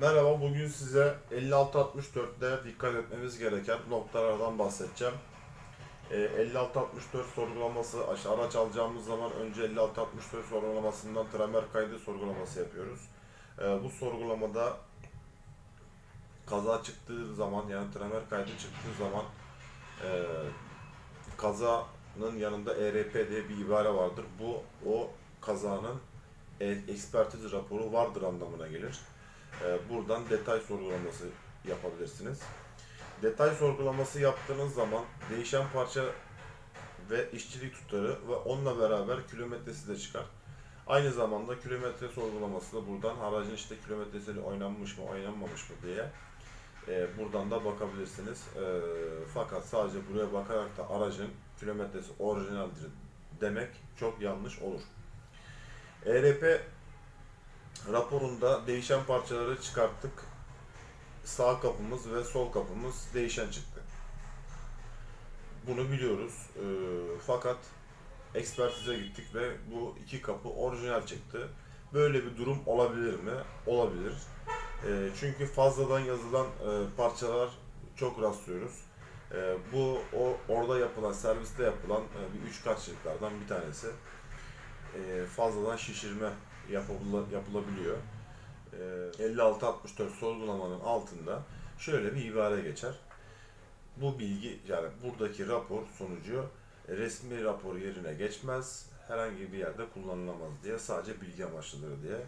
Merhaba, bugün size 5664'te dikkat etmemiz gereken noktalardan bahsedeceğim. Ee, 5664 sorgulaması, araç alacağımız zaman önce 5664 sorgulamasından tramer kaydı sorgulaması yapıyoruz. Ee, bu sorgulamada kaza çıktığı zaman yani tramer kaydı çıktığı zaman e, kazanın yanında ERP diye bir ibare vardır. Bu o kazanın e, ekspertiz raporu vardır anlamına gelir. Ee, buradan detay sorgulaması yapabilirsiniz. Detay sorgulaması yaptığınız zaman değişen parça ve işçilik tutarı ve onunla beraber kilometresi de çıkar. Aynı zamanda kilometre sorgulaması da buradan aracın işte kilometresi oynanmış mı oynanmamış mı diye e, buradan da bakabilirsiniz. E, fakat sadece buraya bakarak da aracın kilometresi orijinaldir demek çok yanlış olur. ERP raporunda değişen parçaları çıkarttık. Sağ kapımız ve sol kapımız değişen çıktı. Bunu biliyoruz. Ee, fakat ekspertize gittik ve bu iki kapı orijinal çıktı. Böyle bir durum olabilir mi? Olabilir. Ee, çünkü fazladan yazılan e, parçalar çok rastlıyoruz. Ee, bu o orada yapılan, serviste yapılan e, bir üç kaçlıklardan bir tanesi. Ee, fazladan şişirme yapıla- yapılabiliyor. Ee, 56-64 sorgulamanın altında şöyle bir ibare geçer. Bu bilgi yani buradaki rapor sonucu e, resmi rapor yerine geçmez, herhangi bir yerde kullanılamaz diye sadece bilgi amaçlıdır diye